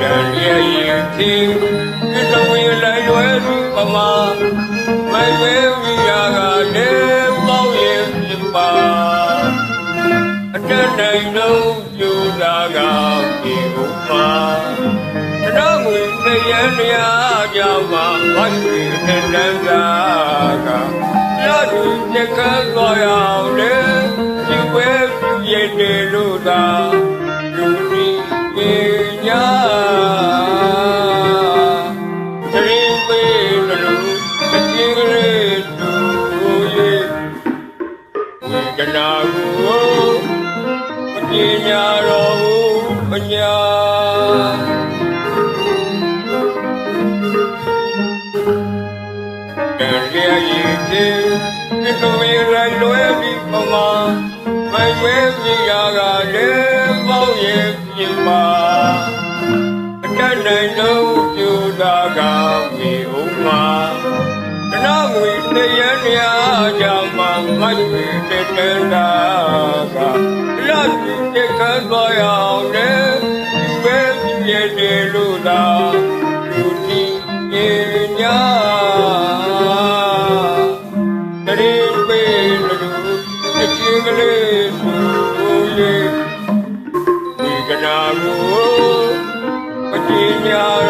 ကံရဲ့ရင်သီပြတဝေလိုက်လွယ်ပမာမိုင်ဝဲဝိယာကလည်းပေါ့ရင်ပြပါအတတ်နိုင်တော့ကျူတာကဒီကိုပါတတော်ငွေတရားတရားကြောင့်ပါဘိုက်ရင်တန်တန်သာကရတူညကတော်ရောင်လေဒီဝဲပြည့်တယ်လို့သာ ညာတော်ဘူးပညာတန်လျာရည်ချင်းဒီလိုရလွယ်ပြီးပမာမရွေးပြရာကလည်းပေါ့ရဲ့ပြင်ပါ တနာငွေတရတရားကြောင့်မှမတ်ွေတဲ့တန်တာကလက်ပြည့်ခတ်သွားရအောင်လေဒီပဲပြည့်တယ်လို့သာလူတီပညာတရင်ပေလူတချင်းကလေးသူရဲ့ဒီကနာကိုပညာ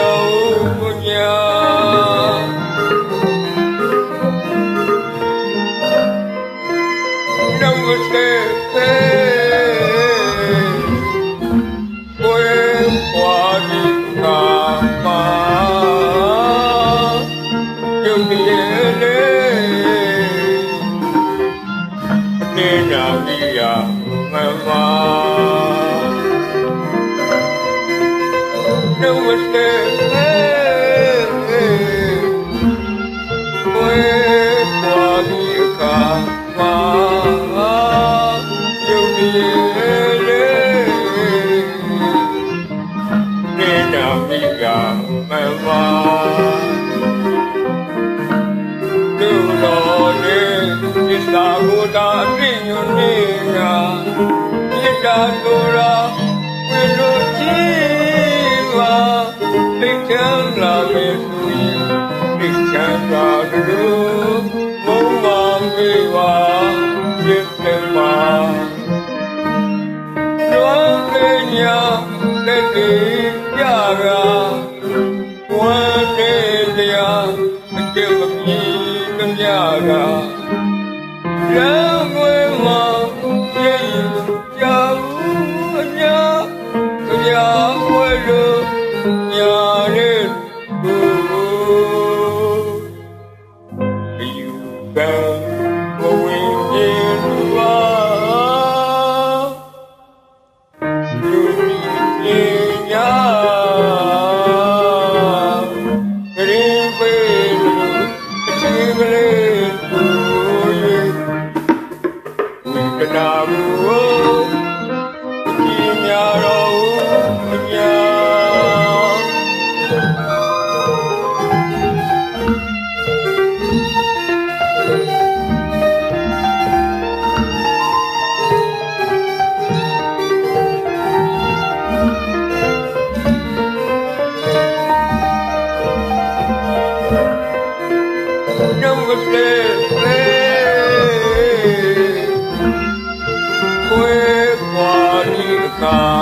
နမတေ ma ma du lo ne isa go da pi nyu ni ga ni da do ra we lo chi wa သိချမ်းသာမေသူရင်သိချမ်းသာသူဘုံမောင်မေဝါပြည့်စုံပါလောကေညာတဲ့ဒီ ကြ Come.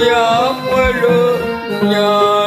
ကြပွဲလို့ညာ